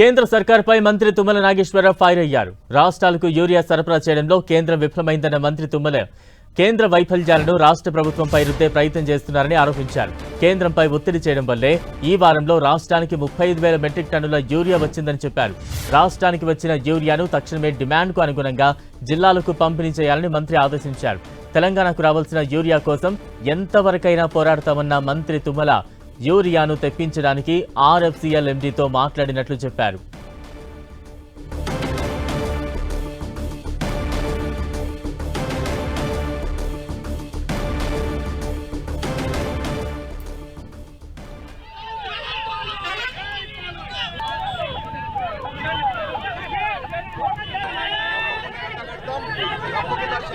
కేంద్ర సర్కార్పై మంత్రి తుమ్మల నాగేశ్వరరావు ఫైర్ అయ్యారు. రాష్ట్రాలకు యూరియా సరఫరా చేయడంలో కేంద్రం విఫలమైందన్న మంత్రి తుమ్మల కేంద్ర వైఫల్యాలను రాష్ట్ర ప్రభుత్వంపై రుద్దే ప్రయత్నం చేస్తున్నారని ఆరోపించారు. కేంద్రంపై ఒత్తిడి చేయడం వల్లే ఈ వారంలో రాష్ట్రానికి ముప్పై ఐదు వేల మెట్రిక్ టన్నుల యూరియా వచ్చిందని చెప్పారు. రాష్ట్రానికి వచ్చిన యూరియాను తక్షణమే డిమాండ్కు అనుగుణంగా జిల్లాలకు పంపిణీ చేయాలని మంత్రి ఆదేశించారు. తెలంగాణకు రావాల్సిన యూరియా కోసం ఎంతవరకైనా పోరాడతామన్న మంత్రి తుమ్మల యూరియాను తెప్పించడానికి ఆర్ఎఫ్సిఎల్ ఎండీతో మాట్లాడినట్లు చెప్పారు.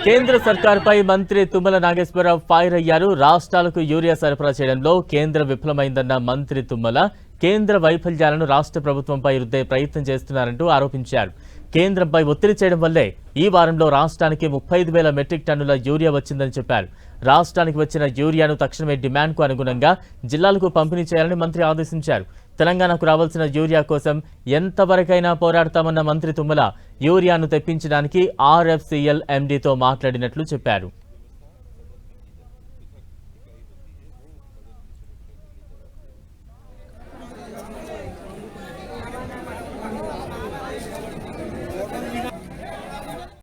కేంద్ర సర్కార్పై మంత్రి తుమ్మల నాగేశ్వరరావు ఫైర్ అయ్యారు. రాష్ట్రాలకు యూరియా సరఫరా చేయడంలో కేంద్రం విఫలమైందన్న మంత్రి తుమ్మల. కేంద్ర వైఫల్యాలను రాష్ట్ర ప్రభుత్వంపై రుద్దే ప్రయత్నం చేస్తున్నారంటూ ఆరోపించారు. కేంద్రంపై ఒత్తిడి చేయడం వల్లే ఈ వారంలో రాష్ట్రానికి ముప్పై ఐదు వేల మెట్రిక్ టన్నుల యూరియా వచ్చిందని చెప్పారు. రాష్ట్రానికి వచ్చిన యూరియాను తక్షణమే డిమాండ్కు అనుగుణంగా జిల్లాలకు పంపిణీ చేయాలని మంత్రి ఆదేశించారు. తెలంగాణకు రావాల్సిన యూరియా కోసం ఎంతవరకైనా పోరాడతామన్న మంత్రి తుమ్మల యూరియాను తెప్పించడానికి ఆర్ఎఫ్సిఎల్ ఎండీతో మాట్లాడినట్లు చెప్పారు.